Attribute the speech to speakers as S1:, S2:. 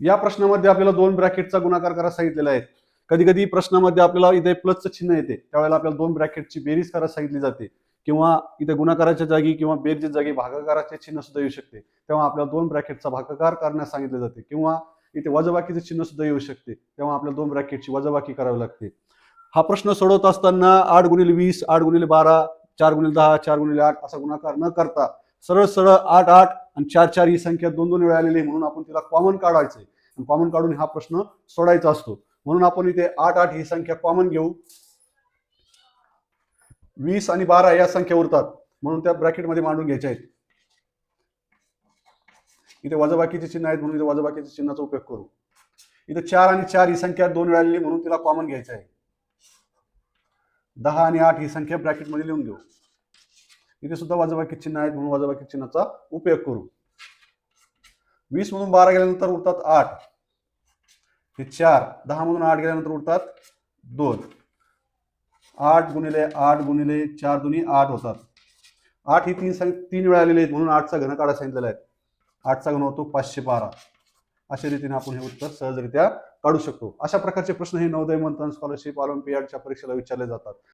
S1: या प्रश्नामध्ये आपल्याला दोन ब्रॅकेटचा गुणाकार करायला सांगितलेला आहे. कधी कधी प्रश्नामध्ये आपल्याला इथे प्लसचं चिन्ह येते. त्यावेळेला आपल्याला दोन ब्रॅकेटची बेरीज करायला सांगितली जाते. किंवा इथे गुणाकाराच्या जागी किंवा बेरच्या जागी भागाकाराचे चिन्ह सुद्धा येऊ शकते. तेव्हा आपल्याला दोन ब्रॅकेटचा भागाकार करण्यास सांगितले जाते. किंवा इथे वजाबाकीचे चिन्ह सुद्धा येऊ शकते. तेव्हा आपल्याला दोन ब्रॅकेटची वजाबाकी करावी लागते. हा प्रश्न सोडवत असताना आठ गुणिले वीस आठ गुणिले बारा चार गुणिले दहा चार गुणिले आठ असा गुणाकार न करता सरळ सरळ आठ आठ आणि चार चार ही संख्या दोन दोन वेळा आलेली आहे म्हणून आपण तिला कॉमन काढायचंय. आणि कॉमन काढून हा प्रश्न सोडायचा असतो. म्हणून आपण इथे आठ आठ ही संख्या कॉमन घेऊ. वीस आणि बारा या संख्या उरतात. म्हणून त्या ब्रॅकेटमध्ये मांडून घ्यायच्या आहेत. इथे वजाबाकीचे चिन्ह आहेत म्हणून इथे वजाबाकीच्या चिन्हाचा उपयोग करू. इथे चार आणि चार ही संख्या दोन वेळा आलेली म्हणून तिला कॉमन घ्यायचं आहे. दहा आणि आठ ही संख्या ब्रॅकेटमध्ये लिहून घेऊ. इथे सुद्धा वजाबाकी चिन्ह आहेत म्हणून वजाबाकी चिन्हाचा उपयोग करू. वीस मधून बारा गेल्यानंतर उरतात आठ. हे चार. दहा मधून आठ गेल्यानंतर उरतात दोन. आठ गुणिले आठ गुणिले चार दोन्ही आठ होतात. आठ ही तीन सांग तीन वेळा आलेले आहेत म्हणून आठचा घन काढा सांगितलेला आहे. आठचा घन होतो पाचशे बारा. अशा रीतीने आपण हे उत्तर सहजरित्या काढू शकतो. अशा प्रकारचे प्रश्न हे नवोदय मंथन स्कॉलरशिप ऑलिम्पियाडच्या परीक्षेला विचारले जातात.